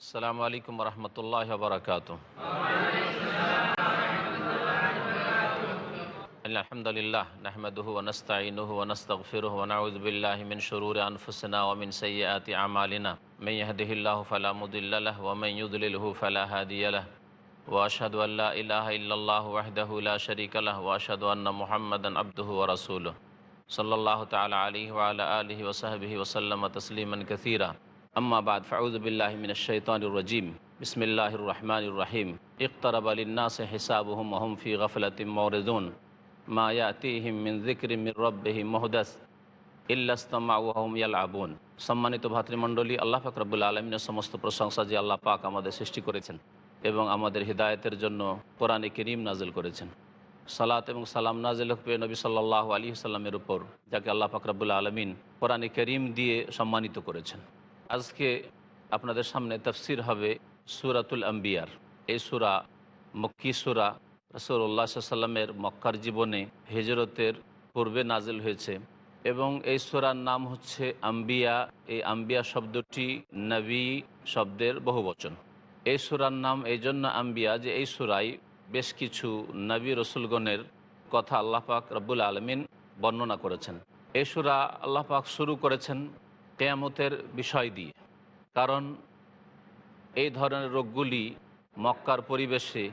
السلام عليكم ورحمة الله وبركاته. الحمد لله نحمده ونستعينه ونستغفره ونعوذ بالله من شرور أنفسنا ومن سيئات أعمالنا. من يهده الله فلا مضل له ومن يضلله فلا هادي له. وأشهد أن لا إله إلا الله وحده لا شريك له وأشهد أن محمدا عبده ورسوله. صلى الله تعالى عليه وعلى آله وصحبه وسلم تسليما كثيرا. আম্মাবাদ ফাউজবিল্লাহমিন শৈতানুর রজিম। বিসমিল্লাহির রহমানুর রহিম। ইকতারাব আলিনাস হিসাবহম মহমফি গফলতিম মৌরদুন। মায়াতিহিমিন জিকরিমির রব্বিহিম মহদাস ইল্লাস্তমাউহম ইয়াল আবুন সম্মানিত ভাতৃমণ্ডলী, আল্লাহ ফাকরবুল্লা রব্বুল আলমিনের সমস্ত প্রশংসা যে আল্লাহ পাক আমাদের সৃষ্টি করেছেন এবং আমাদের হৃদায়তের জন্য কোরআনে করিম নাজিল করেছেন। সালাত এবং সালাম নাজিল হকবে নবী সাল্লাহ আলী সাল্লামের উপর, যাকে আল্লাহ পাক রব্বুল আলমিন কোরআনে করিম দিয়ে সম্মানিত করেছেন। আজকে আপনাদের সামনে তফসির হবে সুরাতুল আম্বিয়ার। এই সুরা মক্কি সুরা রসুল্লাহ সাল্লামের মক্কার জীবনে হেজরতের পূর্বে নাজিল হয়েছে এবং এই সুরার নাম হচ্ছে আম্বিয়া। এই আম্বিয়া শব্দটি নবী শব্দের বহুবচন। এই সুরার নাম এই জন্য আম্বিয়া যে এই সুরাই বেশ কিছু নবী রসুলগণের কথা আল্লাহ পাক রব্বুল আলমিন বর্ণনা করেছেন। এই সুরা আল্লাহ পাক শুরু করেছেন কেয়ামতের বিষয় দিয়ে। কারণ এই ধরনের রোগগুলি মক্কার পরিবেশে,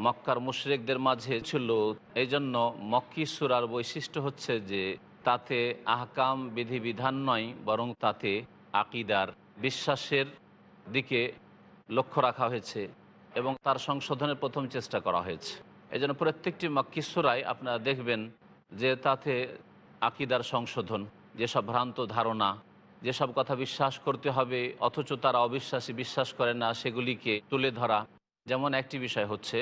মক্কার মুশরেকদের মাঝে ছিল। এই জন্য মক্কি সুরার বৈশিষ্ট্য হচ্ছে যে, তাতে আহকাম বিধিবিধান নয়, বরং তাতে আকিদার বিশ্বাসের দিকে লক্ষ্য রাখা হয়েছে এবং তার সংশোধনের প্রথম চেষ্টা করা হয়েছে। এই জন্য প্রত্যেকটি মক্কি সুরায় আপনারা দেখবেন যে তাতে আকিদার সংশোধন, যেসব ভ্রান্ত ধারণা যেসব কথা বিশ্বাস করতে হবে, অথচ তারা অবিশ্বাসী, বিশ্বাস করে না, সেগুলিকে তুলে ধরা। যেমন একটি বিষয় হচ্ছে,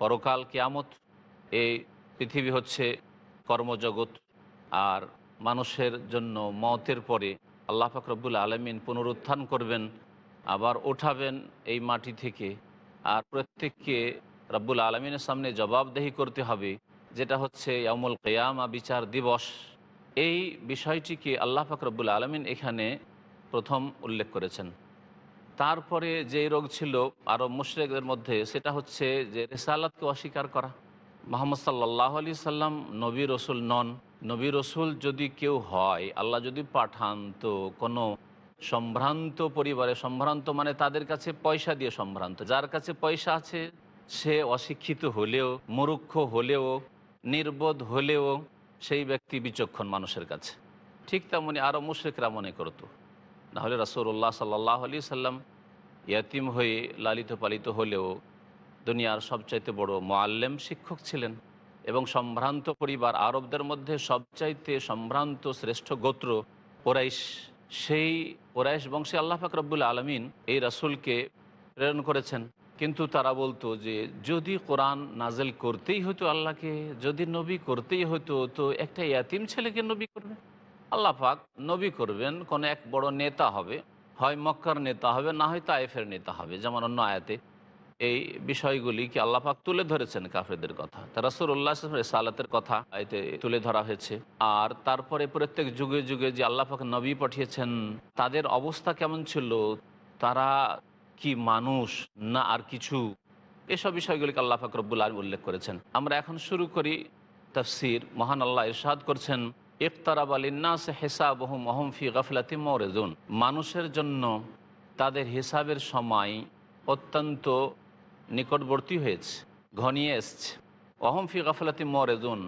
পরকাল কেয়ামত এই পৃথিবী হচ্ছে কর্মজগৎ, আর মানুষের জন্য মতের পরে আল্লাহ ফাকরবুল আলমিন পুনরুত্থান করবেন, আবার ওঠাবেন এই মাটি থেকে। আর প্রত্যেককে রব্বুল আলমিনের সামনে জবাবদেহি করতে হবে, যেটা হচ্ছে ইয়ামুল কেয়ামা, বিচার দিবস। এই বিষয়টিকে আল্লাহ ফাকরবুল আলমিন এখানে প্রথম উল্লেখ করেছেন। তারপরে যে রোগ ছিল আরও মুশরেকদের মধ্যে, সেটা হচ্ছে যে রেসালাতকে অস্বীকার করা। মোহাম্মদ সাল্লাহ আলি সাল্লাম নবী রসুল নন। নবী রসুল যদি কেউ হয়, আল্লাহ যদি পাঠান তো কোনো সম্ভ্রান্ত পরিবারে, সম্ভ্রান্ত মানে তাদের কাছে পয়সা দিয়ে সম্ভ্রান্ত। যার কাছে পয়সা আছে, সে অশিক্ষিত হলেও মুরুক্ষ হলেও, নির্বোধ হলেও সেই ব্যক্তি বিচক্ষণ মানুষের কাছে। ঠিক তেমনি আরও মুশ্রিকরা মনে করতো। নাহলে রাসৌল্লাহ সাল্লাহ আলি সাল্লাম ইয়াতিম হয়ে লালিত পালিত হলেও দুনিয়ার সবচাইতে বড় মোয়াল্লেম শিক্ষক ছিলেন এবং সম্ভ্রান্ত পরিবার আরবদের মধ্যে সবচাইতে সম্ভ্রান্ত শ্রেষ্ঠ গোত্র ওরাইশ সেই ওরাইশ বংশে আল্লাহ ফাকরবুল আলমিন এই রাসুলকে প্রেরণ করেছেন। কিন্তু তারা বলতো যে, যদি কোরআন নাজেল করতেই হতো আল্লাহকে, যদি নবী করতেই হতো তো একটা ইয়াতিম ছেলেকে নবী করবে? আল্লাহ পাক নবী করবেন, কোনো এক বড় নেতা হবে, হয় মক্কার নেতা হবে, না হয় তায়েফের নেতা হবে, যেমন অন্য আয়াতে এই বিষয়গুলিকে আল্লাহ পাক তুলে ধরেছেন কাফেরদের কথা। তা রাসুল্লাহ সালাতের কথা এতে তুলে ধরা হয়েছে। আর তারপরে প্রত্যেক যুগে যুগে যে আল্লাহ পাক নবী পাঠিয়েছেন, তাদের অবস্থা কেমন ছিল? তারা কি মানুষ, না আর কিছু? এসব বিষয়গুলিকে আল্লাহ পাক রব্বুল আলম উল্লেখ করেছেন। আমরা এখন শুরু করি তফসির। মহান আল্লাহ ইরশাদ করছেন ইফতারাব আলিনাস হেসাব হুম অহম ফি গফলাতি মরেজুন। মানুষের জন্য তাদের হিসাবের সময় অত্যন্ত নিকটবর্তী হয়েছে, ঘনিয়ে এসছে। অহম ফি গাফলাতি মরেজুন।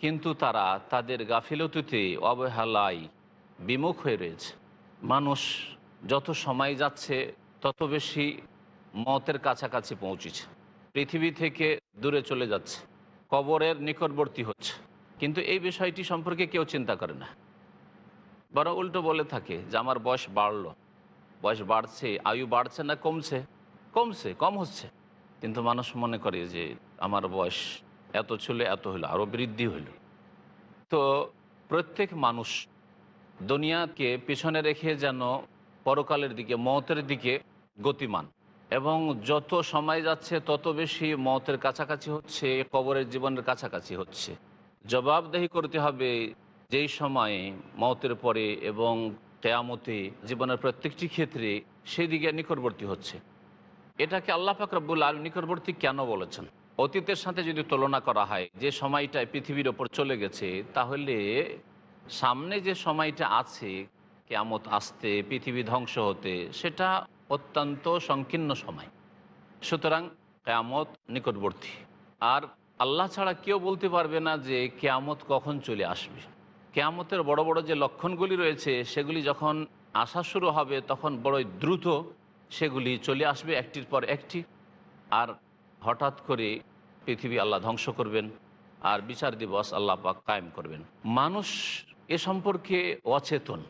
কিন্তু তারা তাদের গাফিলতিতে অবহেলায় বিমুখ হয়ে রয়েছে। মানুষ যত সময় যাচ্ছে তত বেশি মতের কাছাকাছি পৌঁছেছে। পৃথিবী থেকে দূরে চলে যাচ্ছে। কবরের নিকটবর্তী হচ্ছে। কিন্তু এই বিষয়টি সম্পর্কে কেউ চিন্তা করে না। বরং উল্টো বলে থাকে যে, আমার বয়স বাড়লো। বয়স বাড়ছে। আয়ু বাড়ছে না, কমছে। কমছে, কম হচ্ছে। কিন্তু মানুষ মনে করে যে, আমার বয়স এত ছিল, এত হলো আরও বৃদ্ধি হইল তো প্রত্যেক মানুষ দুনিয়াকে পিছনে রেখে যেন পরকালের দিকে, মতের দিকে গতিমান। এবং যত সময় যাচ্ছে, তত বেশি মতের কাছাকাছি হচ্ছে, কবরের জীবনের কাছাকাছি হচ্ছে। জবাবদেহি করতে হবে যেই সময়ে মতের পরে এবং কেয়ামতে জীবনের প্রত্যেকটি ক্ষেত্রে সেই দিকে নিকটবর্তী হচ্ছে। এটাকে আল্লাহ পাক রব্বুল আলম নিকটবর্তী কেন বলেছেন? অতীতের সাথে যদি তুলনা করা হয়, যে সময়টায় পৃথিবীর ওপর চলে গেছে, তাহলে সামনে যে সময়টা আছে, কেয়ামত আসতে, পৃথিবী ধ্বংস হতে, সেটা অত্যন্ত সংকীর্ণ সময়। সুতরাং কেয়ামত নিকটবর্তী। আর আল্লাহ ছাড়া কেউ বলতে পারবে না যে কেয়ামত কখন চলে আসবে। কেয়ামতের বড় বড় যে লক্ষণগুলি রয়েছে, সেগুলি যখন আসা শুরু হবে, তখন বড়ই দ্রুত সেগুলি চলে আসবে একটির পর একটি। আর হঠাৎ করে পৃথিবী আল্লাহ ধ্বংস করবেন, আর বিচার দিবস আল্লাহ পাক কায়েম করবেন। মানুষ এ সম্পর্কে অচেতন,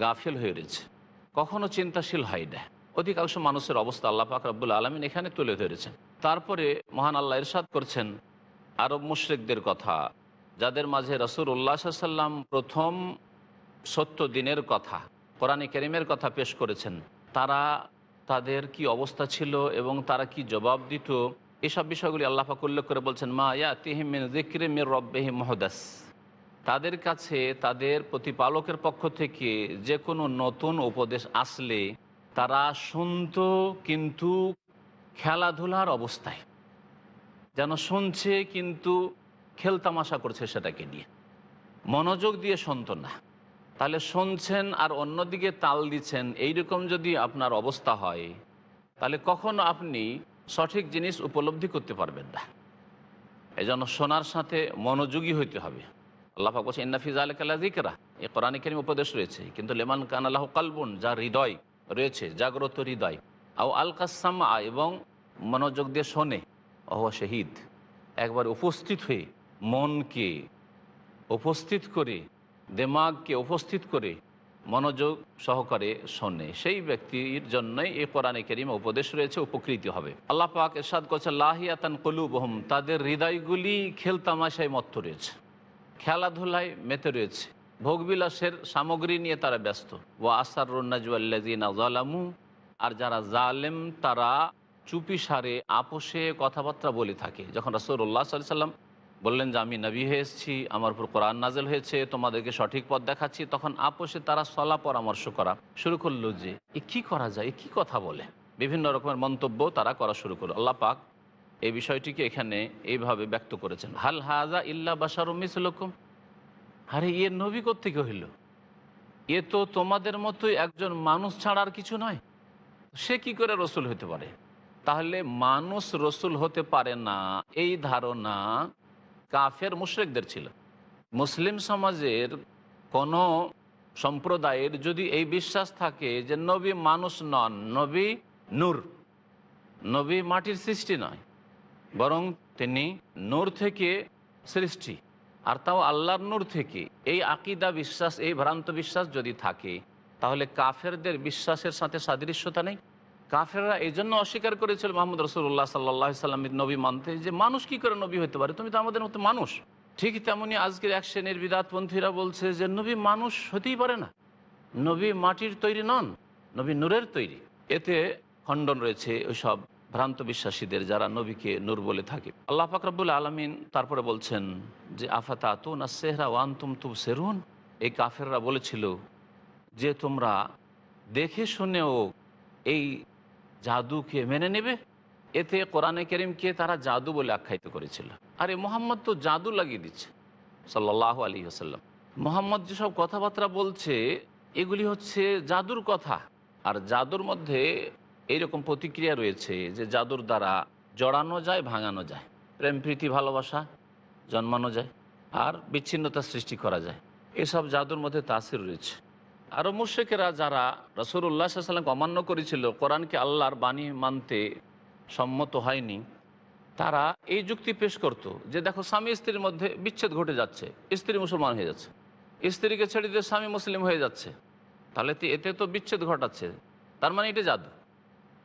গাফেল হয়ে রয়েছে। কখনো চিন্তাশীল হয় না। অধিকাংশ মানুষের অবস্থা আল্লাহ পাক রব্বুল আলমিন এখানে তুলে ধরেছেন। তারপরে মহান আল্লাহ ইরশাদ করছেন আরব মুশ্রিকদের কথা, যাদের মাঝে রসুল উল্লাহ সাল্লাম প্রথম সত্য দিনের কথা, কোরআনে কেরিমের কথা পেশ করেছেন, তারা তাদের কি অবস্থা ছিল এবং তারা কি জবাব দিত, এসব বিষয়গুলি আল্লাহ পাক উল্লেখ করে বলছেন, মা ইয়া তিহিমিন জিক্রে রব্বেহি মহদাস। তাদের কাছে তাদের প্রতিপালকের পক্ষ থেকে যে কোনো নতুন উপদেশ আসলে তারা শুনত কিন্তু খেলাধুলার অবস্থায়। যেন শুনছে কিন্তু খেলতামাশা করছে সেটাকে নিয়ে। মনোযোগ দিয়ে শুনত না। তাহলে শুনছেন আর অন্যদিকে তাল দিচ্ছেন, এইরকম যদি আপনার অবস্থা হয়, তাহলে কখনো আপনি সঠিক জিনিস উপলব্ধি করতে পারবেন না। এই জন্য শোনার সাথে মনোযোগী হইতে হবে। আল্লাহ বলছে ইন্নাফিজ আলকাল্লা জিকরা এ কোরআনিক উপদেশ রয়েছে, কিন্তু লেমান কান আল্লাহ কালবুন, যা হৃদয় রয়েছে, জাগ্রত হৃদয়। আও আল কাসামা এবং মনোযোগ দিয়ে শোনে, অহ শহীদ। একবার উপস্থিত হয়ে মনকে উপস্থিত করে, দেমাগকে উপস্থিত করে মনোযোগ সহকারে শোনে। সেই ব্যক্তির জন্যই এই কোরআনে কেরিমে উপদেশ রয়েছে, উপকৃতি হবে। আল্লাহ পাক এরশাদ করছে লাহিয়াতান কলুবহম, তাদের হৃদয়গুলি খেলতামাশায় মত্ত রয়েছে। খেলাধুলায় মেতে রয়েছে। ভোগবিলাসের সামগ্রী নিয়ে তারা ব্যস্ত। ও আসার জালামু আর যারা জালেম, তারা চুপি সারে আপোষে কথাবার্তা বলে থাকে। যখন রসুল্লাহ সাল্লাম বললেন যে, আমি নবী হয়ে এসেছি, আমার উপর কোরআন নাজেল হয়েছে, তোমাদেরকে সঠিক পথ দেখাচ্ছি, তখন আপোষে তারা সলা পরামর্শ করা শুরু করল যে, এ কী করা যায়? এ কী কথা বলে? বিভিন্ন রকমের মন্তব্য তারা করা শুরু করল। আল্লাহ পাক এই বিষয়টিকে এখানে এইভাবে ব্যক্ত করেছেন। হাল হাজা ইল্লা বাসার মিসলকম? আরে, এ নবী থেকে হইল? এ তো তোমাদের মতোই একজন মানুষ ছাড়ার কিছু নয়। সে কি করে রসুল হতে পারে? তাহলে মানুষ রসুল হতে পারে না, এই ধারণা কাফের মুশ্রেকদের ছিল। মুসলিম সমাজের কোনো সম্প্রদায়ের যদি এই বিশ্বাস থাকে যে নবী মানুষ নন, নবী নূর। নবী মাটির সৃষ্টি নয়, বরং তিনি নূর থেকে সৃষ্টি। আর তাও আল্লাহর নূর থেকে। এই আকিদা বিশ্বাস, এই ভ্রান্ত বিশ্বাস যদি থাকে, তাহলে কাফেরদের বিশ্বাসের সাথে সাদৃশ্যতা নেই। কাফেররা এই জন্য অস্বীকার করেছিল মোহাম্মদ রসুল্লাহ সাল্লাহ সাল্লামের নবী মানতে। যে মানুষ কি করে নবী হতে পারে? তুমি তো আমাদের মতো মানুষ। ঠিক তেমনি আজকের এক শ্রেণির বিদাতপন্থীরা বলছে যে, নবী মানুষ হতেই পারে না। নবী মাটির তৈরি নন, নবী নূরের তৈরি। এতে খণ্ডন রয়েছে ওইসব ভ্রান্ত বিশ্বাসীদের যারা নবীকে নূর বলে থাকে। আল্লাহ ফাকরাবুল আলমিন তারপরে বলছেন যে আফাতা তো না সেহরা ওয়ান তুম তুম সেরুন এই কাফেররা বলেছিল যে, তোমরা দেখে শুনেও এই জাদুকে মেনে নেবে। এতে কোরআনে করিমকে তারা জাদু বলে আখ্যায়িত করেছিল। আরে মোহাম্মদ তো জাদু লাগিয়ে দিচ্ছে সাল্লাহ আলী আসাল্লাম মোহাম্মদ যেসব কথাবার্তা বলছে, এগুলি হচ্ছে জাদুর কথা। আর জাদুর মধ্যে এইরকম প্রতিক্রিয়া রয়েছে যে জাদুর দ্বারা জড়ানো যায়, ভাঙানো যায়। প্রেম, প্রীতি, ভালোবাসা জন্মানো যায় আর বিচ্ছিন্নতা সৃষ্টি করা যায়। এসব জাদুর মধ্যে তাসির রয়েছে। আরও মুর্শেকেরা যারা রসুল্লাহ সাল্লামকে অমান্য করেছিল, কোরআনকে আল্লাহর বাণী মানতে সম্মত হয়নি, তারা এই যুক্তি পেশ করত যে দেখো স্বামী স্ত্রীর মধ্যে বিচ্ছেদ ঘটে যাচ্ছে, স্ত্রী মুসলমান হয়ে যাচ্ছে। স্ত্রীকে ছেড়ে দিয়ে স্বামী মুসলিম হয়ে যাচ্ছে। তাহলে এতে তো বিচ্ছেদ ঘটাচ্ছে। তার মানে এটা জাদু।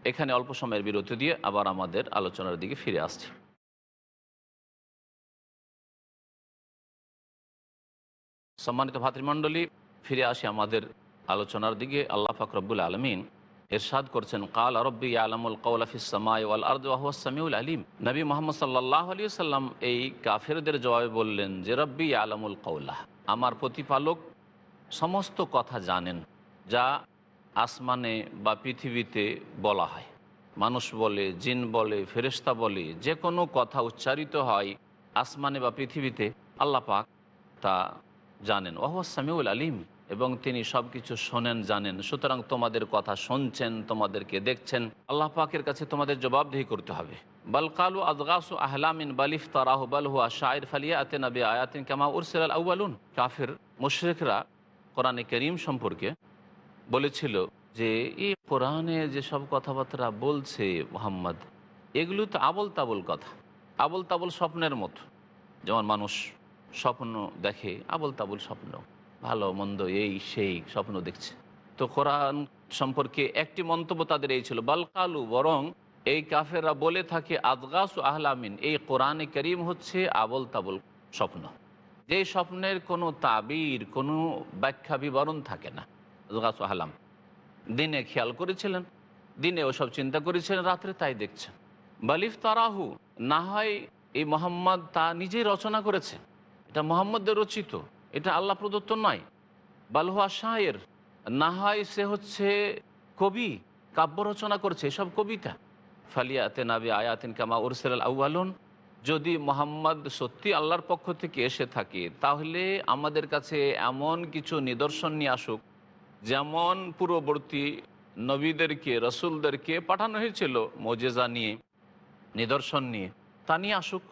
এখানে অল্প সময়ের বিরতি দিয়ে আবার আমাদের আলোচনার দিকে ফিরে আসছি। সম্মানিত ভাতৃমণ্ডলী, ফিরে আসি আমাদের আলোচনার দিকে। আল্লাহ ফাকরবুল আলমিন এরশাদ করছেন, কাল আরব্বি আলমুল কৌলাফিসামাইল আর্দামিউল আলিম। নবী মোহাম্মদ সাল্লাহ আলী সাল্লাম এই কাফেরদের জবাবে বললেন যে, রব্বি আলমুল কৌলাহ আমার প্রতিপালক সমস্ত কথা জানেন, যা আসমানে বা পৃথিবীতে বলা হয়। মানুষ বলে, জিন বলে, ফেরেশতা বলে যে কোনো কথা উচ্চারিত হয় আসমানে বা পৃথিবীতে, আল্লাহ পাক তা জানেন। ওয়াসামিউল আলিম। এবং তিনি সব কিছু শোনেন, জানেন। সুতরাং তোমাদের কথা শুনছেন, তোমাদেরকে দেখছেন। আল্লাহ পাকের কাছে তোমাদের জবাবদিহি করতে হবে। বাল কালু আদগাসু আহলামিন বালিফ তারাহ বাল হুয়া শায়ের ফালিয়া আতে নবী আয়াতিন কামা উরসিল আউআলুন কাফের, মুশরিকরা কোরআনে করিম সম্পর্কে বলেছিল যে এই কোরআনে যেসব কথাবার্তা বলছে মোহাম্মদ, এগুলো তো আবল তাবল কথা। আবল তাবল স্বপ্নের মতো। যেমন মানুষ স্বপ্ন দেখে আবল তাবল স্বপ্ন। ভালো, মন্দ, এই, সেই স্বপ্ন দেখছে। তো কোরআন সম্পর্কে একটি মন্তব্য তাদের এই ছিল বালকালু বরং এই কাফেররা বলে থাকে, আদগাস আহলামিন, এই কোরআনে করিম হচ্ছে আবল তাবল স্বপ্ন। যে স্বপ্নের কোনো তাবির, কোনো ব্যাখ্যা বিবরণ থাকে না। আহলাম দিনে খেয়াল করেছিলেন? দিনে ওসব চিন্তা করেছিলেন, রাত্রে তাই দেখছেন। বালিফ তারাহু না হয় এই মোহাম্মদ তা নিজেই রচনা করেছে। এটা মোহাম্মদের রচিত, এটা আল্লাহ প্রদত্ত নয়। বালহুয়া শাহের না হয় সে হচ্ছে কবি, কাব্য রচনা করছে, এসব কবিতা। ফালিয়াতে নাবি আয়াতিন কামা উরসেল আউআলুন যদি মোহাম্মদ সত্যি আল্লাহর পক্ষ থেকে এসে থাকে, তাহলে আমাদের কাছে এমন কিছু নিদর্শন নিয়ে আসুক যেমন পূর্ববর্তী নবীদেরকে, রসুলদেরকে পাঠানো হয়েছিল মজেজা নিয়ে, নিদর্শন নিয়ে। তা নিয়ে আসুক,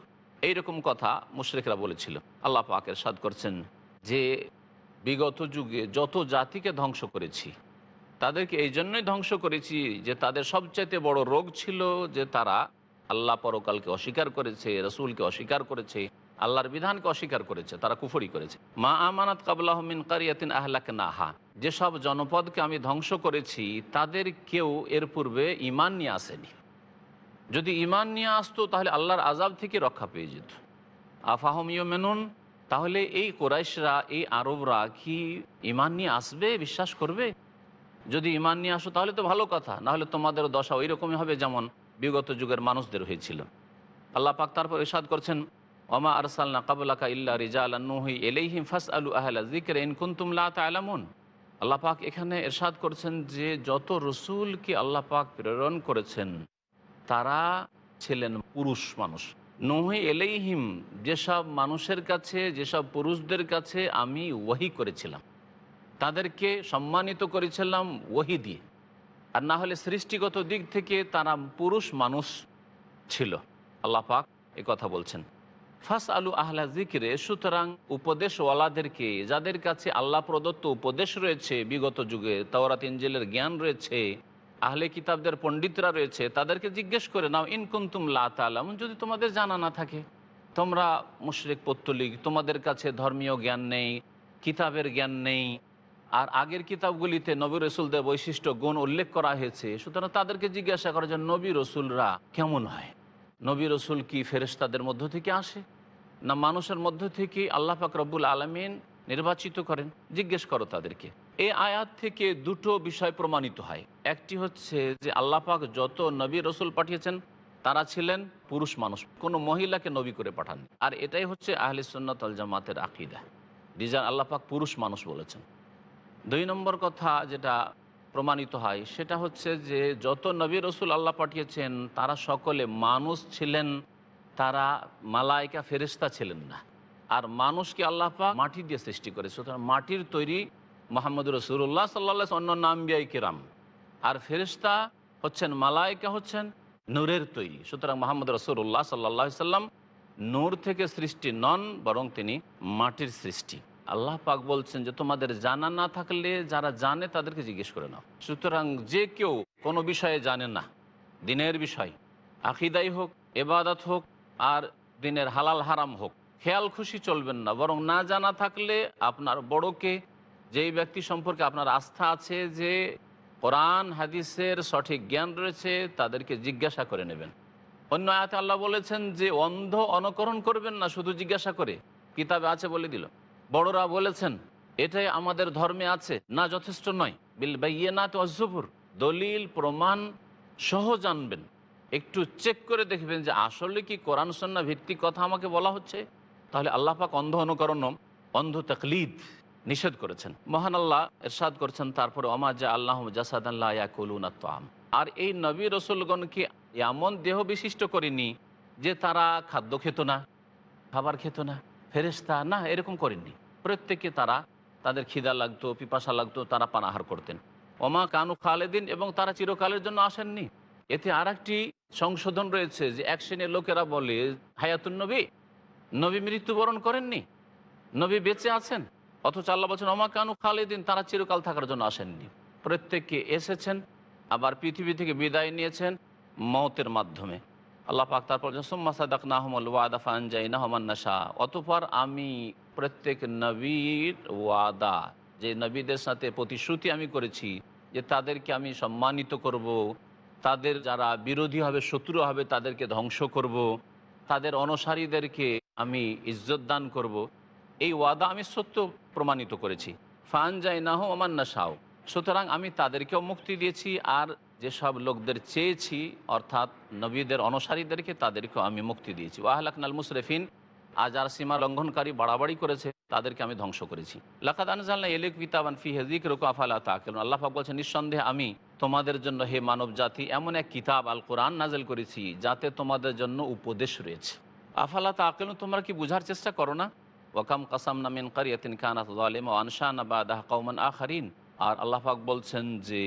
এইরকম কথা মুশরিকরা বলেছিল। আল্লাহ পাকের সাদ করছেন যে, বিগত যুগে যত জাতিকে ধ্বংস করেছি, তাদেরকে এই জন্যই ধ্বংস করেছি যে তাদের সবচাইতে বড় রোগ ছিল যে তারা আল্লাহ পরকালকে অস্বীকার করেছে, রসুলকে অস্বীকার করেছে। আল্লাহর বিধানকে অস্বীকার করেছে, তারা কুফরি করেছে। মা আমানাত কাবলাহমিন কারিয়াতিন আহলাক নাহা যেসব জনপদকে আমি ধ্বংস করেছি, তাদের কেউ এর পূর্বে ইমান নিয়ে আসেনি। যদি ইমান নিয়ে আসতো, তাহলে আল্লাহর আজাব থেকে রক্ষা পেয়ে যেত। আফাহমিও মেনুন তাহলে এই কোরাইশরা, এই আরবরা কি ইমান নিয়ে আসবে, বিশ্বাস করবে? যদি ইমান নিয়ে আসো, তাহলে তো ভালো কথা, নাহলে তোমাদের দশা ওই রকমই হবে যেমন বিগত যুগের মানুষদের হয়েছিল। আল্লাহ পাক তারপর ইসাদ করছেন ওমা আরসালনা কাবলাকা ইল্লা রিজা আল্লাহি এলেহিম ফাস আলু আহলা জিকের ইন কুন্তুম লা তালামুন। আল্লাহ এখানে এরশাদ করছেন যে যত রসুলকে আল্লাহ পাক প্রেরণ করেছেন, তারা ছিলেন পুরুষ মানুষ। নহে এলেইহিম যেসব মানুষের কাছে, যেসব পুরুষদের কাছে আমি ওয়াহি করেছিলাম, তাদেরকে সম্মানিত করেছিলাম ওহি দিয়ে। আর না হলে সৃষ্টিগত দিক থেকে তারা পুরুষ মানুষ ছিল। আল্লাহ পাক এ কথা বলছেন। ফাস আলু আহলা জিকিরে সুতরাং উপদেশওয়ালাদেরকে, যাদের কাছে আল্লাহ প্রদত্ত উপদেশ রয়েছে, বিগত যুগে তাওরাত ইঞ্জেলের জ্ঞান রয়েছে, আহলে কিতাবদের পণ্ডিতরা রয়েছে, তাদেরকে জিজ্ঞেস করে, নাও ইনকুন্তুম লা তালাম যদি তোমাদের জানা না থাকে। তোমরা মুশরিক, পত্তলিক, তোমাদের কাছে ধর্মীয় জ্ঞান নেই, কিতাবের জ্ঞান নেই, আর আগের কিতাবগুলিতে নবী রসুলদের বৈশিষ্ট্য, গুণ উল্লেখ করা হয়েছে, সুতরাং তাদেরকে জিজ্ঞাসা করা যে নবী রসুলরা কেমন হয়? নবী রসুল কি ফেরেশতাদের মধ্য থেকে আসে? না মানুষের মধ্য থেকে আল্লাহ পাক রব্বুল আলমিন নির্বাচিত করেন? জিজ্ঞেস করো তাদেরকে। এই আয়াত থেকে দুটো বিষয় প্রমাণিত হয়। একটি হচ্ছে যে আল্লাহ পাক যত নবী রসুল পাঠিয়েছেন, তারা ছিলেন পুরুষ মানুষ, কোনো মহিলাকে নবী করে পাঠান আর এটাই হচ্ছে আহলি সুন্নত আল জামাতের আকিদা। রিজান আল্লাহ পাক পুরুষ মানুষ বলেছেন। দুই নম্বর কথা যেটা প্রমাণিত হয়। সেটা হচ্ছে যে, যত নবী রসুল আল্লাহ পাঠিয়েছেন, তারা সকলে মানুষ ছিলেন, তারা মালাইকা ফেরিস্তা ছিলেন না। আর মানুষকে আল্লাহ মাটি দিয়ে সৃষ্টি করে। সুতরাং মাটির তৈরি মোহাম্মদ রসুল্লাহ সাল্লা অন্য নাম্বিয়াই কিরাম। আর ফেরিস্তা হচ্ছেন মালাইকা হচ্ছেন, নূরের তৈরি। সুতরাং মোহাম্মদ রসুল্লাহ সাল্লাহ সাল্লাম নূর থেকে সৃষ্টি নন, বরং তিনি মাটির সৃষ্টি। আল্লাহ পাক বলছেন যে তোমাদের জানা না থাকলে যারা জানে তাদেরকে জিজ্ঞেস করে নাও। সুতরাং যে কেউ কোনো বিষয়ে জানে না, দিনের বিষয়, আকিদাই হোক এবাদত হোক, আর দিনের হালাল হারাম হোক, খেয়াল খুশি চলবেন না, বরং না জানা থাকলে আপনার বড়কে, যেই ব্যক্তি সম্পর্কে আপনার আস্থা আছে যে কোরআন, হাদিসের সঠিক জ্ঞান রয়েছে, তাদেরকে জিজ্ঞাসা করে নেবেন। অন্য আয়াতে আল্লাহ বলেছেন যে অন্ধ অনুকরণ করবেন না, শুধু জিজ্ঞাসা করে। কিতাবে আছে বলে দিল। বড়রা বলেছেন, এটাই আমাদের ধর্মে আছে, না যথেষ্ট নয়। বিল বাইয়ে না তো দলিল, প্রমাণ সহ জানবেন। একটু চেক করে দেখবেন যে আসলে কি কোরআন সন্না ভিত্তিক কথা আমাকে বলা হচ্ছে। তাহলে আল্লাহ পাক অন্ধ অনুকরণ অন্ধ তকলিদ নিষেধ করেছেন। মহান আল্লাহ এরশাদ করেছেন, তারপরে অমাজা আল্লাহ জাসাদাল্লাহ আর এই নবী রসুলগণকে এমন দেহ বিশিষ্ট করেনি যে তারা খাদ্য খেত না, খাবার খেত না ফেরেস্তা না, এরকম করেননি? প্রত্যেকে তারা তাদের খিদা লাগতো, পিপাসা লাগতো, তারা পানাহার করতেন। ওমা কানু খালেদিন এবং তারা চিরকালের জন্য আসেননি। এতে আর একটি সংশোধন রয়েছে যে এক শ্রেণির লোকেরা বলে, হায়াতুন নবী নবী মৃত্যুবরণ করেননি, নবী বেঁচে আছেন, অথচ আল্লাহ বলছেন, ওমা কানু খালেদিন, তারা চিরকাল থাকার জন্য আসেননি। প্রত্যেককে এসেছেন, আবার পৃথিবী থেকে বিদায় নিয়েছেন মতের মাধ্যমে। আল্লাহ পাক তারপর সোম্মা সাদাক নাহমল ওয়াদা ফানজাই নাহমান শাহ অতপর আমি প্রত্যেক নবীর ওয়াদা, যে নবীদের সাথে প্রতিশ্রুতি আমি করেছি, যে তাদেরকে আমি সম্মানিত করব। তাদের যারা বিরোধী হবে, শত্রু হবে, তাদেরকে ধ্বংস করব। তাদের অনুসারীদেরকে আমি ইজ্জত দান করব। এই ওয়াদা আমি সত্য প্রমাণিত করেছি ফান যাই না হো আমার না শাও সুতরাং আমি তাদেরকেও মুক্তি দিয়েছি, আর যেসব লোকদের চেয়েছি, অর্থাৎ নবীদের অনুসারীদেরকে তাদেরকেও আমি মুক্তি দিয়েছি। ওয়াহলাকনাল মুসরেফিন আজ আর সীমা লঙ্ঘনকারী বাড়াবাড়ি করেছে, তাদেরকে আমি ধ্বংস করেছি। কিতাবান ফি বলছেন, নিঃসন্দেহে আমি তোমাদের জন্য হে মানব জাতি এমন এক কিতাব আল কোরআন নাজেল করেছি, যাতে তোমাদের জন্য উপদেশ রয়েছে। আফালা তাকেন তোমরা কি বুঝার চেষ্টা করো না? ওয়াকাম কাসাম নামিন কারিয়াতিন ও আনশান বাদাহ কৌমান আখারিন। আর আল্লাহ পাক বলছেন যে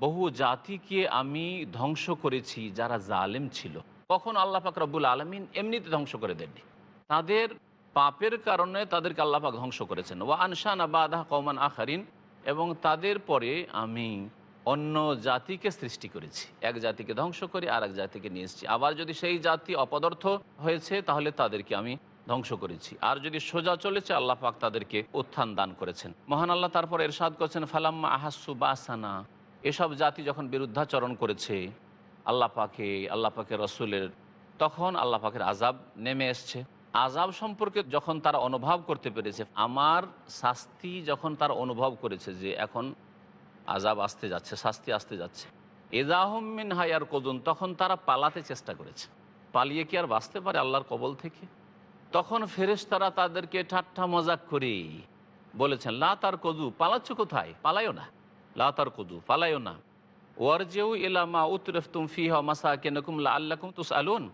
বহু জাতিকে আমি ধ্বংস করেছি যারা জালেম ছিল। কখন আল্লাহ পাক রব্বুল আলমিন এমনিতে ধ্বংস করে দেননি। তাদের পাপের কারণে তাদেরকে আল্লাহ পাক ধ্বংস করেছেন। ওয়া আনশান আবাদাহ কৌমান আখারিন এবং তাদের পরে আমি অন্য জাতিকে সৃষ্টি করেছি। এক জাতিকে ধ্বংস করে আর এক জাতিকে নিয়ে এসেছি। আবার যদি সেই জাতি অপদার্থ হয়েছে, তাহলে তাদেরকে আমি ধ্বংস করেছি। আর যদি সোজা চলেছে, আল্লাহ পাক তাদেরকে উত্থান দান করেছেন। মহান আল্লাহ তারপর এরশাদ করেছেন, ফালাম্মা আহাসু বাসানা। এসব জাতি যখন বিরুদ্ধাচরণ করেছে, আল্লাহ পাকে, আল্লাহ পাকের রসুলের, তখন আল্লাহ পাকের আজাব নেমে এসছে। আজাব সম্পর্কে যখন তারা অনুভব করতে পেরেছে, আমার শাস্তি যখন তারা অনুভব করেছে যে এখন আজাব আসতে যাচ্ছে, শাস্তি আসতে যাচ্ছে এজাহমিন হায়ার কদুন তখন তারা পালাতে চেষ্টা করেছে। পালিয়ে কি আর বাঁচতে পারে আল্লাহর কবল থেকে? তখন ফেরেশ তারা তাদেরকে ঠাট্টা মজাক করে বলেছেন, লা তার কদু পালাচ্ছ কোথায়? পালাইও না। লা তার কদু পালাইও না ওয়ার যেউ ইলামা উতরফ তুম ফি মাসা কেনকুম আল্লাকুম তুস আলুন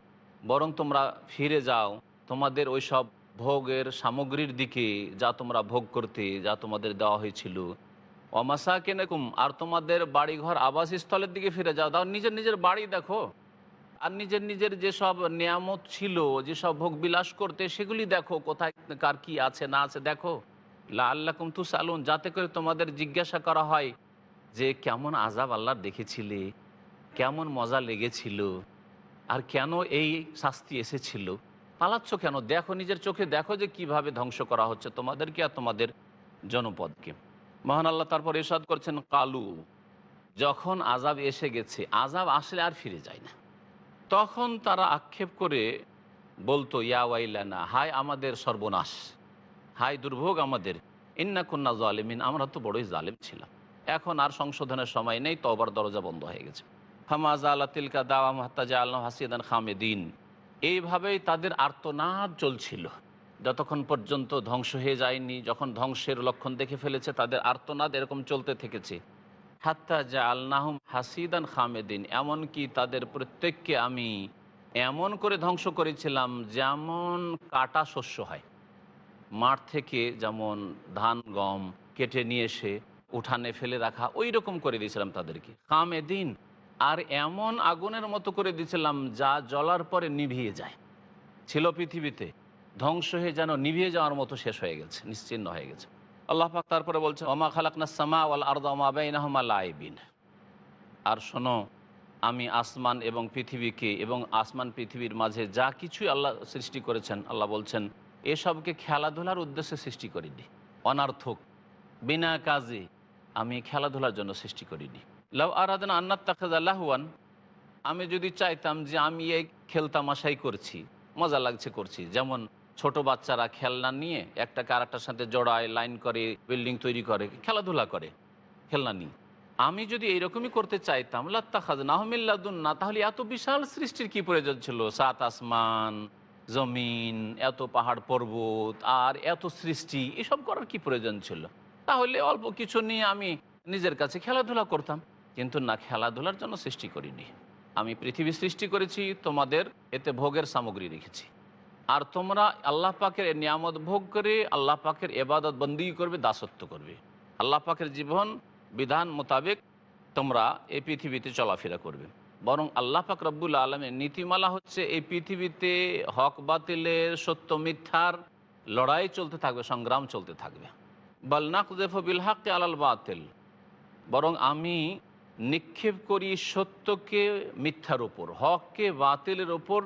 বরং তোমরা ফিরে যাও তোমাদের ওই সব ভোগের সামগ্রীর দিকে যা তোমরা ভোগ করতে, যা তোমাদের দেওয়া হয়েছিল। অমাসা কেনকুম আর তোমাদের বাড়িঘর আবাসস্থলের দিকে ফিরে যাও। তাও নিজের নিজের বাড়ি দেখো। আর নিজের নিজের যেসব নিয়ামত ছিল, যেসব ভোগ বিলাস করতে, সেগুলি দেখো। কোথায় কার কি আছে, না আছে, দেখো। লা আল্লাহ কুমতু সালুন যাতে করে তোমাদের জিজ্ঞাসা করা হয় যে কেমন আজাব আল্লাহ দেখেছিলে, কেমন মজা লেগেছিল, আর কেন এই শাস্তি এসেছিল? পালাচ্ছ কেন? দেখো, নিজের চোখে দেখো যে কীভাবে ধ্বংস করা হচ্ছে তোমাদেরকে আর তোমাদের জনপদকে। মহান আল্লাহ তারপর এরশাদ করছেন, কালু। যখন আজাব এসে গেছে আজাব আসলে আর ফিরে যায় না। তখন তারা আক্ষেপ করে বলতো ইয়াওয়াইলানা হায় আমাদের সর্বনাশ, হায় দুর্ভোগ আমাদের ইন্না কন্যা জালেমিন, আমরা তো বড়ই জালেম ছিলাম। এখন আর সংশোধনের সময় নেই তবার দরজা বন্ধ হয়ে গেছে। হামাজা আল্লাহ তিলকা দাওয়া মাহতাজা আল্লাহ হাসিদান খামেদিন। এইভাবেই তাদের আর্তনাদ চলছিল। যতক্ষণ পর্যন্ত ধ্বংস হয়ে যায়নি, যখন ধ্বংসের লক্ষণ দেখে ফেলেছে, তাদের আর্তনাদ এরকম চলতে থেকেছে। হাত্তা যা আল্লাহম হাসিদান খামেদিন, এমনকি তাদের প্রত্যেককে আমি এমন করে ধ্বংস করেছিলাম যেমন কাটা শস্য হয়। মাঠ থেকে যেমন ধান, গম কেটে নিয়ে এসে উঠানে ফেলে রাখা ওই রকম করে দিয়েছিলাম তাদেরকে। খামেদিন আর এমন আগুনের মতো করে দিয়েছিলাম যা জলার পরে নিভিয়ে যায়। ছিল পৃথিবীতে, ধ্বংস হয়ে যেন নিভিয়ে যাওয়ার মতো শেষ হয়ে গেছে, নিশ্চিন্ন হয়ে গেছে। আল্লাহ পাক তারপরে বলছে ওমা খালাকনা সামা ওয়াল আর্দ ওমা বাইনাহুমা লাইবিন। আর শোনো, আমি আসমান এবং পৃথিবীকে এবং আসমান পৃথিবীর মাঝে যা কিছুই আল্লাহ সৃষ্টি করেছেন, আল্লাহ বলছেন এসবকে খেলাধুলার উদ্দেশ্যে সৃষ্টি করিনি। অনার্থক, বিনা কাজে আমি খেলাধুলার জন্য সৃষ্টি করিনি। লাউ আরাধন আন্নাত তাকাজ আল্লাহুয়ান আমি যদি চাইতাম যে আমি এই খেলতামাশাই করছি, মজা লাগছে করছি। যেমন ছোট বাচ্চারা খেলনা নিয়ে একটা আরেকটার সাথে জড়ায়, লাইন করে, বিল্ডিং তৈরি করে, খেলাধুলা করে, খেলনা নিয়ে। আমি যদি এইরকমই করতে চাইতাম লাত্তা খাজ নাহমিল্লাদুন না তাহলে এত বিশাল সৃষ্টির কি প্রয়োজন ছিল? সাত আসমান, জমিন, এত পাহাড় পর্বত, আর এত সৃষ্টি, এসব করার কি প্রয়োজন ছিল? তাহলে অল্প কিছু নিয়ে আমি নিজের কাছে খেলাধুলা করতাম। কিন্তু না, খেলাধুলার জন্য সৃষ্টি করিনি। আমি পৃথিবী সৃষ্টি করেছি, তোমাদের এতে ভোগের সামগ্রী রেখেছি। আর তোমরা আল্লাহ পাকের নিয়ামত ভোগ করে, আল্লাহ পাকের এবাদত বন্দি করবে, দাসত্ব করবে। আল্লাহ পাকের জীবন বিধান মোতাবেক তোমরা এই পৃথিবীতে চলাফেরা করবে। বরং আল্লাহ পাক রব্বুল আলমের নীতিমালা হচ্ছে, এই পৃথিবীতে হক বাতিলের, সত্য মিথ্যার লড়াই চলতে থাকবে, সংগ্রাম চলতে থাকবে। বালনাকদেফ বিল হাক্কে আলাল বাতিল। বরং আমি নিক্ষেপ করি সত্যকে মিথ্যার ওপর হককে বাতিলের ওপর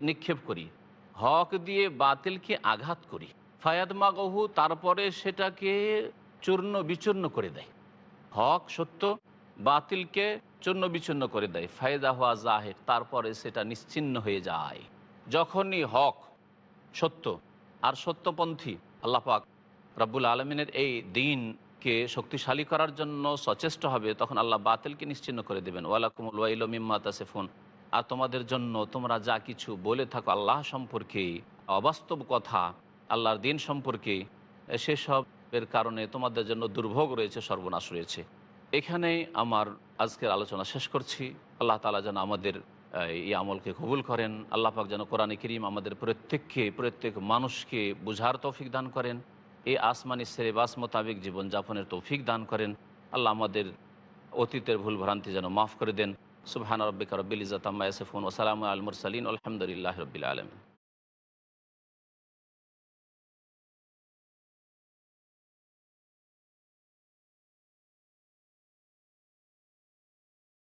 নিক্ষেপ করি, হক দিয়ে বাতিলকে আঘাত করি। ফায়াদ মাগহু তারপরে সেটাকে চূর্ণ বিচূর্ণ করে দেয়। হক সত্য, বাতিলকে চূর্ণ বিচূর্ণ করে দেয়। ফায়দা হওয়া জাহের, তারপরে সেটা নিশ্চিন্ন হয়ে যায়। যখনই হক সত্য আর সত্যপন্থী আল্লাপাক রাব্বুল আলমিনের এই দিনকে শক্তিশালী করার জন্য সচেষ্ট হবে, তখন আল্লাহ বাতিলকে নিশ্চিন্ন করে দেবেন। ওয়ালাকুমুল ওয়াইল মিম্মা তাসেফুন। আর তোমাদের জন্য তোমরা যা কিছু বলে থাকো আল্লাহ সম্পর্কে, অবাস্তব কথা, আল্লাহর দিন সম্পর্কে, সেসবের কারণে তোমাদের জন্য দুর্ভোগ রয়েছে, সর্বনাশ রয়েছে। এখানেই আমার আজকের আলোচনা শেষ করছি। আল্লাহ তালা যেন আমাদের এই আমলকে কবুল করেন। আল্লাহ পাক যেন কোরআনে করিম আমাদের প্রত্যেককে, প্রত্যেক মানুষকে বুঝার তৌফিক দান করেন। এই আসমানি সেরেবাস মোতাবেক জীবনযাপনের তৌফিক দান করেন। আল্লাহ আমাদের অতীতের ভুল ভ্রান্তি যেন মাফ করে দেন। সুবহান রব্বিকা রব্বিল ইজাত আম্মা ইয়াসিফুন ওয়া সালামু সালিন আলহামদুলিল্লাহি রাব্বিল আলামিন।